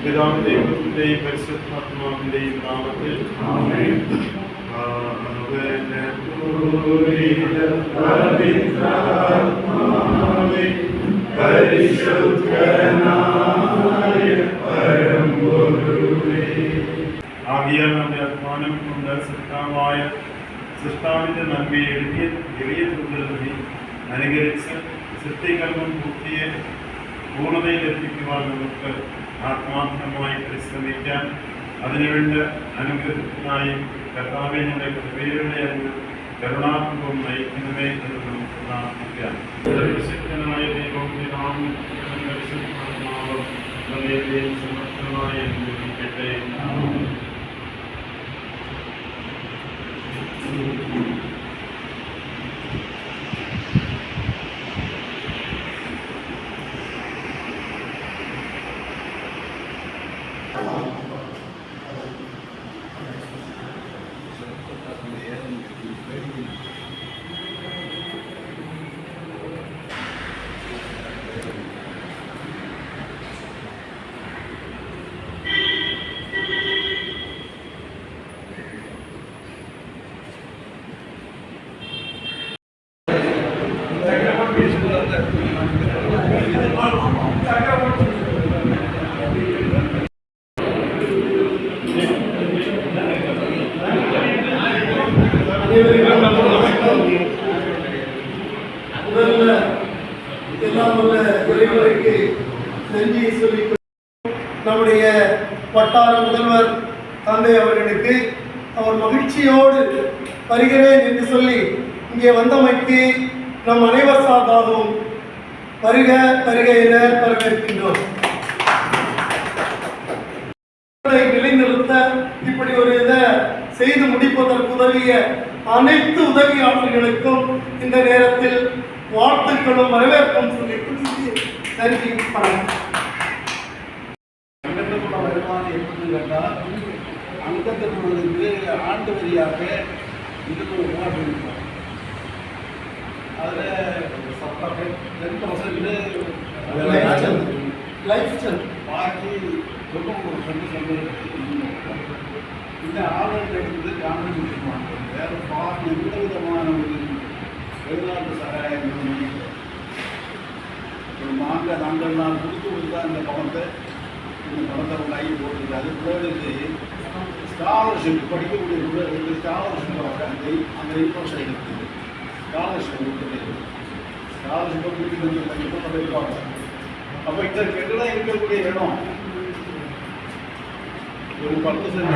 പിതാവിന്റെയും പുത്രന്റെയും പരിശുദ്ധാത്മാവിന്റെയും നാമത്തിൽ ആകിയാൽ നമ്മുടെ അധ്വാനം കൊണ്ട് സൃഷ്ടാവായ സൃഷ്ടാവിന്റെ നന്മയെ എഴുതിയ എളിയ തുടർന്ന് അനുകരിച്ച് സൃഷ്ടികർമ്മം പൂർത്തിയെ പൂർണ്ണതയിലെത്തിക്കുവാൻ നമുക്ക് ആത്മാർത്ഥമായി പരിശ്രമിക്കാൻ അതിനുവേണ്ട അനുഗ്രഹത്തിനായി കർത്താവിനെ കൃപയുടെ അങ്ങ് കരുണാത്മകം നയിക്കണമേ എന്ന് നമുക്ക് പ്രാർത്ഥിക്കാം ശക്തനായ ദൈവം അനുഗ്രഹിക്കട്ടെ. முதல்ல எல்லாம் உள்ள இறைவனுக்கு சொல்லி நம்முடைய வட்டார முதல்வர் தந்தை அவர்களுக்கு அவர் மகிழ்ச்சியோடு வருகிறேன் என்று சொல்லி இங்கே வந்தமைக்கு நம் அனைவர் சார்பாகவும் வருக வருக என வரவேற்கின்றோம் நிலைநிறுத்த இப்படி ஒரு இதை செய்து முடிப்பதற்கு உதவிய அனைத்து உதவியாளர்களுக்கும் இந்த நேரத்தில் வாழ்த்துக்களும் வரவேற்பும் சொல்லி அங்கத்துக்குள்ள வருமானம் எப்படின்னு கேட்டால் அங்கத்துக்குள்ளதுக்கு ஆண்டு வரியாக இருநூறு ரூபா கொடுப்போம் அதில் டென் பர்சன்ட் லைஃப் ஸ்டைல் பாக்கி தொண்ணூறு பர்சன்ட் இந்த ஆளுநர் எடுத்தது காங்கிரஸ் முக்கியமானது வேறு பாக்கி எந்த விதமான ஒரு வெளிநாட்டு சகாயங்களும் இல்லை. ஒரு நாங்கள் நாங்கள் நான் கொடுத்து கொடுத்தா இந்த பணத்தை இந்த பணத்தை அவங்க போட்டுருக்கு போட்டுருக்காரு பிள்ளைகளுக்கு ஸ்காலர்ஷிப் படிக்கக்கூடிய பிள்ளைகளுக்கு ஸ்காலர்ஷிப் அந்த அந்த இன்ட்ரெஸ்ட் இருக்குது ஸ்காலர்ஷிப் கொடுத்துருக்கு ஸ்காலர்ஷிப்பை கொடுத்து கொஞ்சம் கண்டிப்பாக வைப்பாங்க அப்போ இந்த கெட்டலாம் இருக்கக்கூடிய இடம். ஒரு பத்து சென்ட்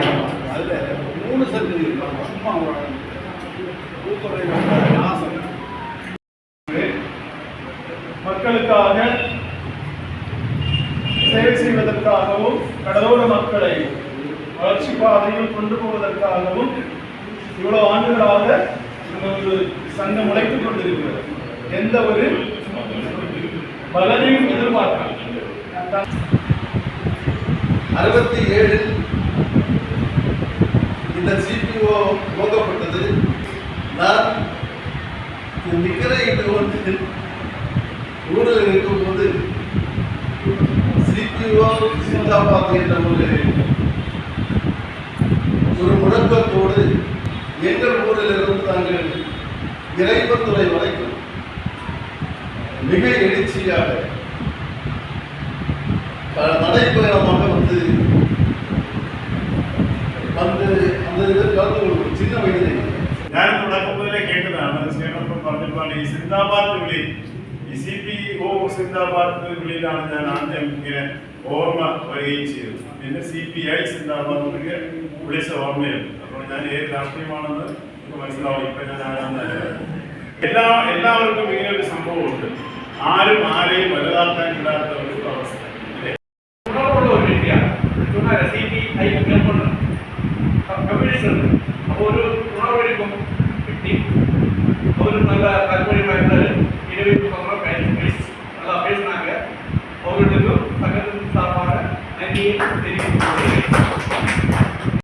அதில் மூணு சென்ட் இருக்கலாம் சும்மா ஒரு பூத்துறை ஆசை. வளர்ச்சி பாதையில் கொண்டு போவதற்காகவும் இவ்வளவு ஆண்டுகளாக நமது சங்கம் உழைத்துக் கொண்டிருக்கிறது. எந்த ஒரு பலனையும் எதிர்பார்க்க அறுபத்தி ஏழில் இந்த சிபிஓ துவங்கப்பட்டது நான் நிற்கிற என்று ஒன்றில் ஊரில் இருக்கும்போது சிபிஓ சிந்தாபாத் என்ற ஒரு ஒரு முழக்கத்தோடு எங்கள் ஊரில் இருந்து நாங்கள் இறைவத்துறை வரைக்கும் மிக எழுச்சியாக பல நடைப்பயணமாக வந்து வந்து அந்த இதில் கலந்து கொள்வோம் சின்ன வயதிலே ഞാൻ തുടക്കം മുതലേ കേട്ടതാണ് ശ്രീനൊപ്പം പറഞ്ഞപ്പോൾ ഈ സിന്ദാബാദ് വിളി ഈ സി പി ഒ സിന്ദാബാദ് വിളിയിലാണ് ഞാൻ ആദ്യം ഇങ്ങനെ ഓർമ്മ വരികയും ചെയ്തത്. പിന്നെ സി പി ഐ സിന്ദാബാദ് എന്നൊക്കെ വിളിച്ച ഓർമ്മയുണ്ട്. അപ്പോൾ ഞാൻ ഏത് രാഷ്ട്രീയമാണെന്ന് മനസ്സിലാവും. ഇപ്പൊ ഞാൻ. എല്ലാ എല്ലാവർക്കും ഇങ്ങനെ ഒരു സംഭവമുണ്ട്. ആരും ആരെയും വലുതാക്കാൻ ഇല്ലാത്ത ഒരു അവസ്ഥ.